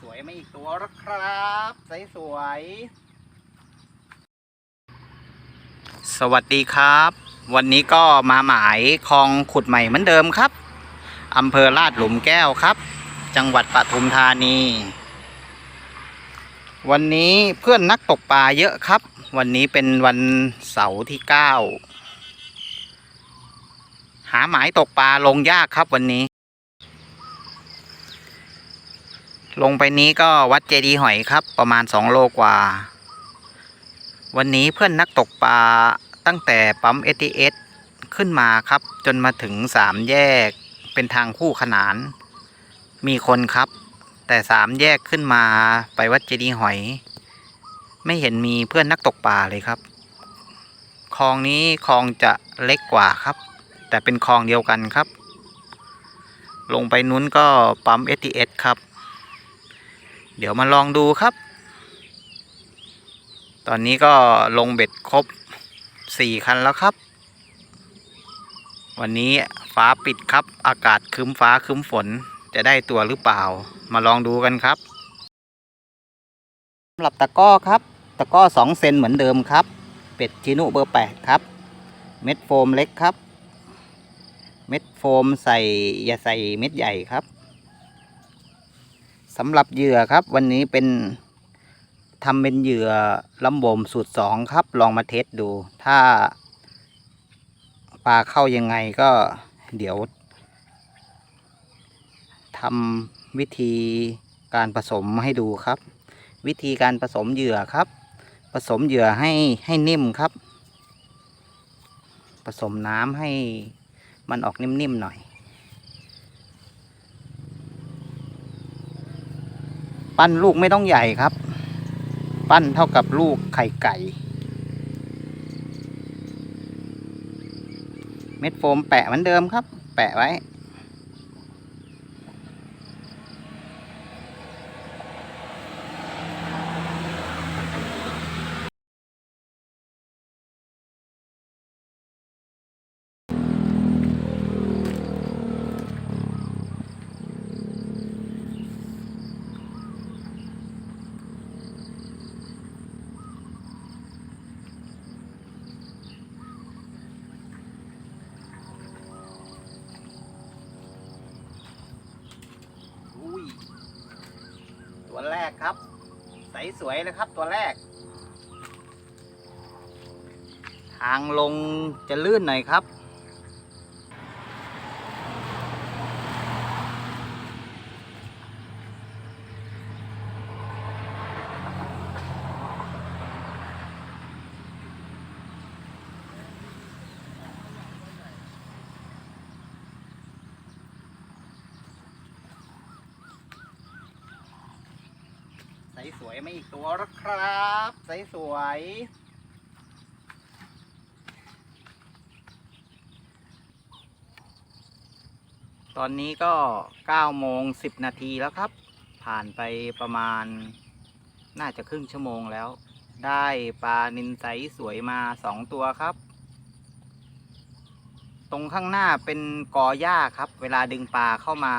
สวยมาอีกตัวแล้วครับใสสวยสวัสดีครับ วันนี้ก็มาหมายคลองขุดใหม่เหมือนเดิมครับอำเภอลาดหลุมแก้วครับ จังหวัดปทุมธานี วันนี้เพื่อนนักตกปลาเยอะครับ วันนี้เป็นวันเสาร์ที่ 9 หาหมายตกปลาลงยากครับวันนี้ ลงไปนี้ก็วัดเจดีหอยครับ ประมาณ 2 โลกว่า วันนี้เพื่อนนักตกปลาตั้งแต่ปั๊มเอทีเอสขึ้นมาครับ จนมาถึงสามแยกเป็นทางคู่ขนาน มีคนครับ แต่สามแยกขึ้นมาไปวัดเจดีหอย ไม่เห็นมีเพื่อนนักตกปลาเลยครับคลองนี้คลองจะเล็กกว่าครับ แต่เป็นคลองเดียวกันครับ ลงไปนู้นก็ปั๊ม ATS ครับ เดี๋ยวมาลองดูครับ ตอนนี้ก็ลงเบ็ดครบ4คันแล้วครับ วันนี้ฟ้าปิดครับ อากาศครึ้มฟ้าครึ้มฝนจะได้ตัวหรือเปล่า มาลองดูกันครับสำหรับตะก้อครับ ตะก้อ2เซนเหมือนเดิมครับ เป็ดจินุเบอร์8ครับ เม็ดโฟมเล็กครับ เม็ดโฟมใส่อย่าใส่เม็ดใหญ่ครับ สำหรับเหยื่อครับ วันนี้เป็นทำเป็นเหยื่อลำบ่มสูตรสองครับ ลองมาเทสดู ถ้าปลาเข้ายังไงก็เดี๋ยวทำวิธีการผสมให้ดูครับ วิธีการผสมเหยื่อครับ ผสมเหยื่อให้ให้นิ่มครับ ผสมน้ำให้มันออกนิ่มๆหน่อย ปั้นลูกไม่ต้องใหญ่ครับ ปั้นเท่ากับลูกไข่ไก่ เม็ดโฟมแปะเหมือนเดิมครับ แปะไว้ กครับ ใสสวยเลยครับตัวแรก ทางลงจะลื่นหน่อยครับ สสวยไมาอีกตัวแล้วครับใสสวยตอนนี้ก็9โมง10 นาทีแล้วครับ ผ่านไปประมาณน่าจะครึ่งชั่วโมงแล้ว ได้ปลานินไซสวยมาสองตัวครับ ตรงข้างหน้าเป็นกอหญ้าครับ เวลาดึงปลาเข้ามา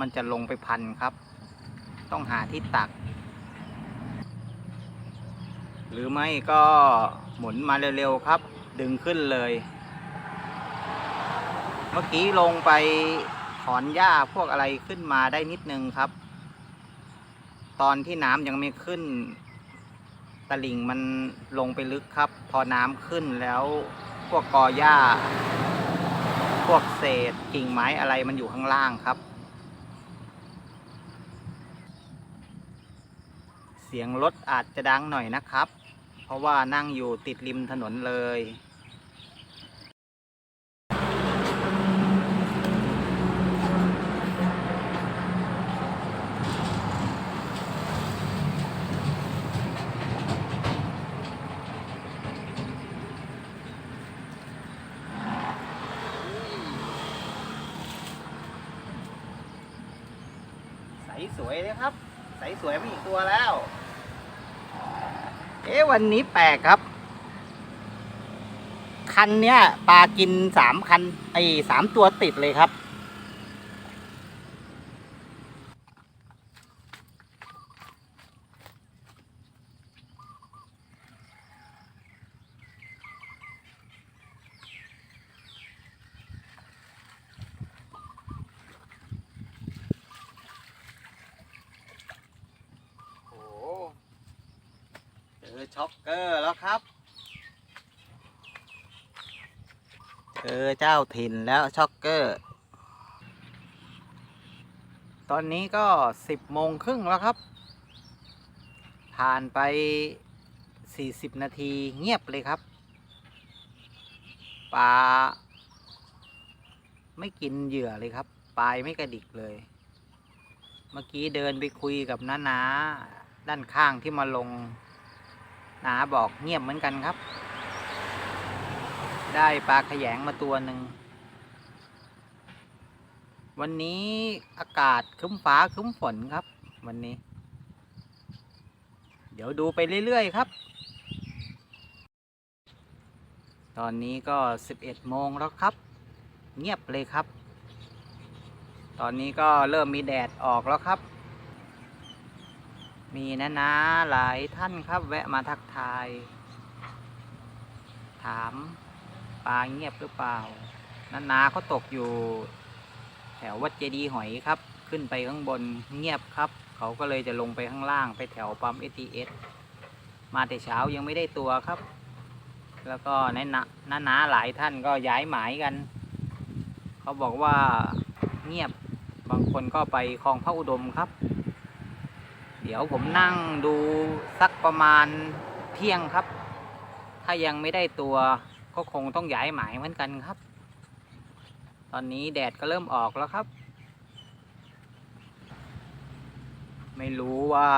มันจะลงไปพันครับ ต้องหาที่ตัก หรือไม่ก็หมุนมาเร็วๆครับ ดึงขึ้นเลย เมื่อกี้ลงไปถอนหญ้าพวกอะไรขึ้นมาได้นิดนึงครับ ตอนที่น้ำยังไม่ขึ้นตลิ่งมันลงไปลึกครับ พอน้ำขึ้นแล้วพวกกอหญ้า พวกเศษกิ่งไม้อะไรมันอยู่ข้างล่างครับ เสียงรถอาจจะดังหน่อยนะครับ เพราะว่านั่งอยู่ติดริมถนนเลย ใสสวยเลยครับ ใสสวยมาอีกตัวแล้ว เอ๊ะวันนี้แปลกครับ คันเนี้ยปลากินสามคันไอ้สามตัวติดเลยครับ อ ช็อกเกอร์แล้วครับ เจอเจ้าถิ่นแล้วช็อกเกอร์ ตอนนี้ก็สิบโมงครึ่งแล้วครับ ผ่านไปสี่สิบนาทีเงียบเลยครับปลาไม่กินเหยื่อเลยครับปลายไม่กระดิกเลย เมื่อกี้เดินไปคุยกับน้านาด้านข้างที่มาลง นาบอกเงียบเหมือนกันครับ ได้ปลาขยงมาตัวหนึ่ง วันนี้อากาศคึ้มฟ้าคึ้มฝนครับ วันนี้ เดี๋ยวดูไปเรื่อย ๆ ครับ ตอนนี้ก็ 11 โมงแล้วครับ เงียบเลยครับ ตอนนี้ก็เริ่มมีแดดออกแล้วครับ มีนะนะหลายท่านครับ แวะมาทักทาย ถามปลาเงียบหรือเปล่านานาเขาตกอยู่ แถววัดเจดีหอยครับ ขึ้นไปข้างบนเงียบครับ เขาก็เลยจะลงไปข้างล่างไปแถวปั๊มเอทีเอสมาแต่เช้ายังไม่ได้ตัวครับ แล้วก็แนะนำนานาหลายท่านก็ย้ายหมายกัน เขาบอกว่าเงียบ บางคนก็ไปคลองพระอุดมครับ ดี๋ยวผมนั่งดูสักประมาณเที่ยงครับ ถ้ายังไม่ได้ตัวก็คงต้องย้ายหมายเหมือนกันครับ ตอนนี้แดดก็เริ่มออกแล้วครับ ไม่รู้ว่า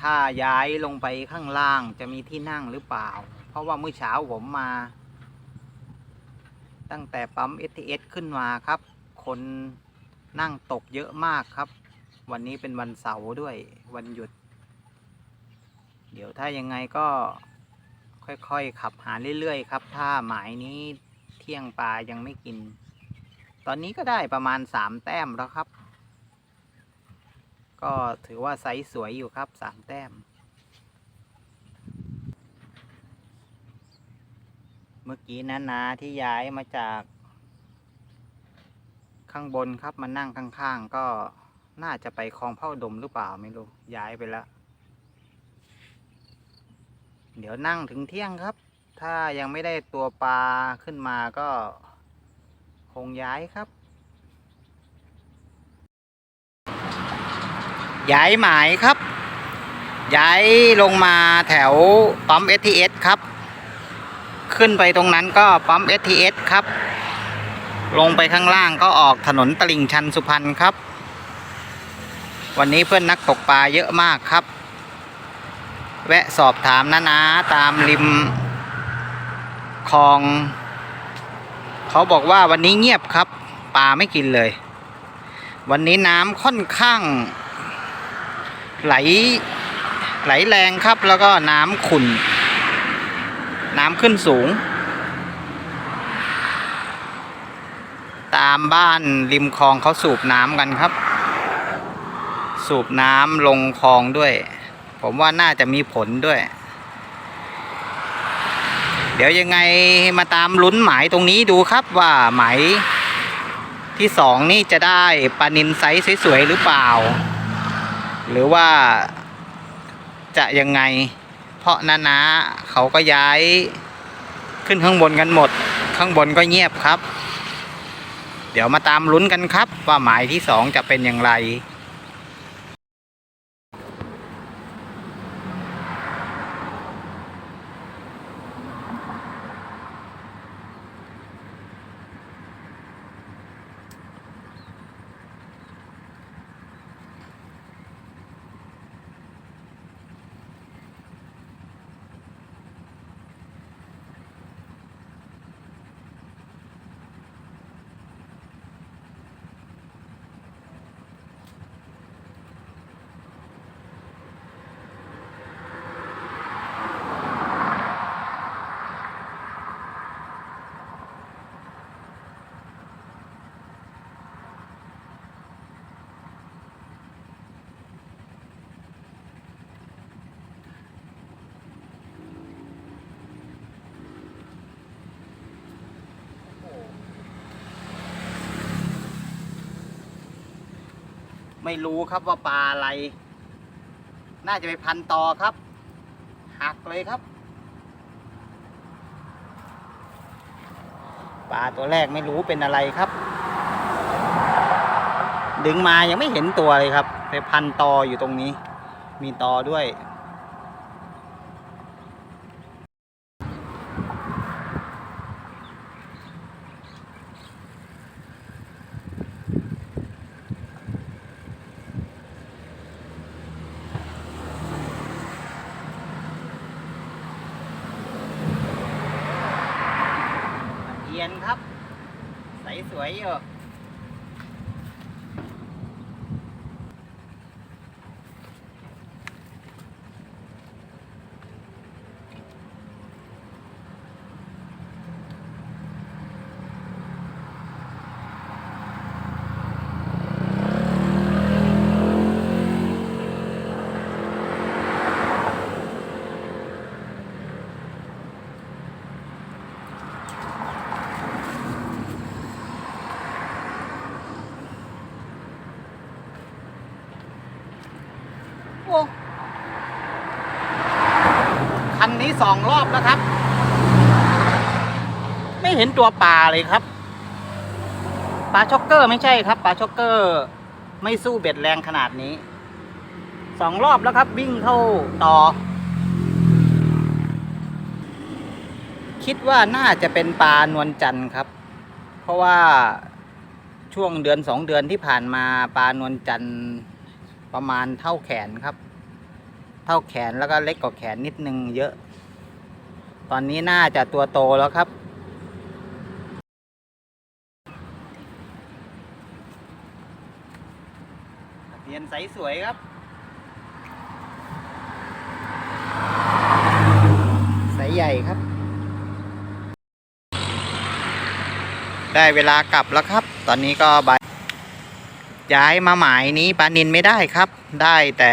ถ้าย้ายลงไปข้างล่างจะมีที่นั่งหรือเปล่า เพราะว่าเมื่อเช้าผมมา ตั้งแต่ปั๊ม STS ขึ้นมาครับ คนนั่งตกเยอะมากครับ วันนี้เป็นวันเสาร์ด้วยวันหยุด ดี๋ยวถ้ายังไงก็ค่อยๆขับหาเรื่อยๆครับ ถ้าหมายนี้เที่ยงปลายังไม่กิน ตอนนี้ก็ได้ประมาณสามแต้มแล้วครับ ก็ถือว่าไซส์สวยอยู่ครับสามแต้ม เมื่อกี้นานาที่ย้ายมาจากข้างบนครับมานั่งข้างๆ ก็น่าจะไปคลองเผ่าดมหรือเปล่าไม่รู้ย้ายไปแล้ว เดี๋ยวนั่งถึงเที่ยงครับ ถ้ายังไม่ได้ตัวปลาขึ้นมาก็ คงย้ายครับ ย้ายหมายครับ ย้ายลงมาแถวปั๊ม STS ครับ ขึ้นไปตรงนั้นก็ปั๊ม STS ครับ ลงไปข้างล่างก็ออกถนนตลิ่งชันสุพรรณครับ วันนี้เพื่อนนักตกปลาเยอะมากครับ แวะสอบถามนานาตามริมคลอง เขาบอกว่าวันนี้เงียบครับ ปลาไม่กินเลย วันนี้น้ำค่อนข้าง ไหลไหลแรงครับ แล้วก็น้ำขุ่น น้ำขึ้นสูง ตามบ้านริมคลองเขาสูบน้ำกันครับ สูบน้ำลงคลองด้วย ผมว่าน่าจะมีผลด้วย เดี๋ยวยังไงมาตามลุ้นหมายตรงนี้ดูครับว่าหมายที่สองนี่จะได้ปลานินไซส์สวยๆหรือเปล่า หรือว่าจะยังไง เพราะนานาเขาก็ย้ายขึ้นข้างบนกันหมด ข้างบนก็เงียบครับ เดี๋ยวมาตามลุ้นกันครับว่าหมายที่สองจะเป็นอย่างไร ไม่รู้ครับว่าปลาอะไร น่าจะไปพันต่อครับหหักเลยครับ ปลาตัวแรกไม่รู้เป็นอะไรครับ ดึงมายังไม่เห็นตัวเลยครับ ไปพันตออยู่ตรงนี้ มีตอด้วย เอี ยนครับ ใสสวยอยู่ โอ้คันนี้ สองรอบแล้วครับ ไม่เห็นตัวปลาเลยครับปลาช็อกเกอร์ไม่ใช่ครับปลาช็อกเกอร์ ไม่สู้เบ็ดแรงขนาดนี้สองรอบแล้วครับ วิ่งเข้าต่อ คิดว่าน่าจะเป็นปลานวลจันทร์ครับ เพราะว่าช่วงเดือนสองเดือนที่ผ่านมาปลานวลจันทร์ประมาณเท่าแขนครับ เท่าแขนแล้วก็เล็กกว่าแขนนิดนึงเยอะ ตอนนี้น่าจะตัวโตแล้วครับ เรียนใสสวยครับ ใสใหญ่ครับ ได้เวลากลับแล้วครับ ตอนนี้ก็บ่ายย้ายมาหมายนี้ปลานินไม่ได้ครับ ได้แต่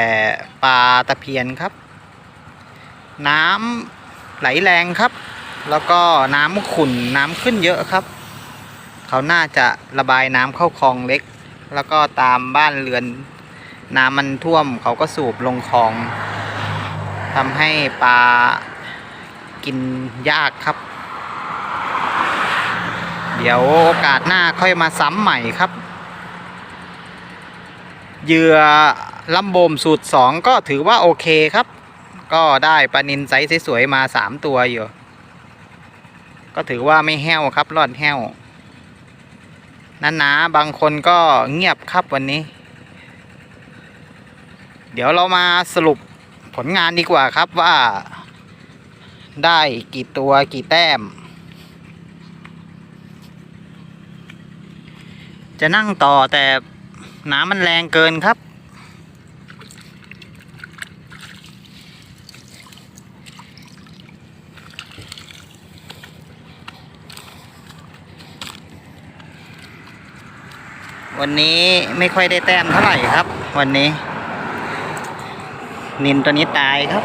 ปลาตะเพียนครับ น้ำ ไหลแรงครับ แล้วก็น้ำขุ่นน้ำขึ้นเยอะครับ เขาน่าจะระบายน้ำเข้าคลองเล็ก แล้วก็ตามบ้านเรือน น้ำมันท่วมเขาก็สูบลงคลองทำให้ปลากินยากครับ เดี๋ยวโอกาสหน้าค่อยมาซ้ำใหม่ครับเหยื่อลำโบมสูตรสองก็ถือว่าโอเคครับ ก็ได้ปลานินไซส์สวยๆมาสามตัวอยู่ ก็ถือว่าไม่แห้วครับรอดแห้วนันนาบางคนก็เงียบครับวันนี้ เดี๋ยวเรามาสรุปผลงานดีกว่าครับว่า ได้กี่ตัวกี่แต้ม จะนั่งต่อแต่น้ำมันแรงเกินครับ วันนี้ไม่ค่อยได้แต้มเท่าไหร่ครับ วันนี้ นินตัวนี้ตายครับ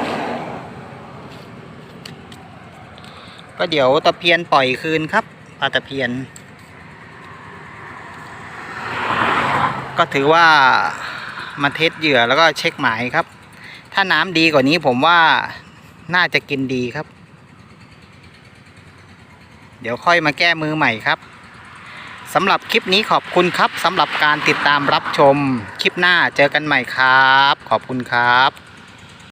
ก็เดี๋ยวตะเพียนปล่อยคืนครับปลาตะเพียน ก็ถือว่ามาเทสเหยื่อแล้วก็เช็คหมายครับ ถ้าน้ำดีกว่านี้ผมว่าน่าจะกินดีครับ เดี๋ยวค่อยมาแก้มือใหม่ครับ สำหรับคลิปนี้ขอบคุณครับสำหรับการติดตามรับชม คลิปหน้าเจอกันใหม่ครับ ขอบคุณครับ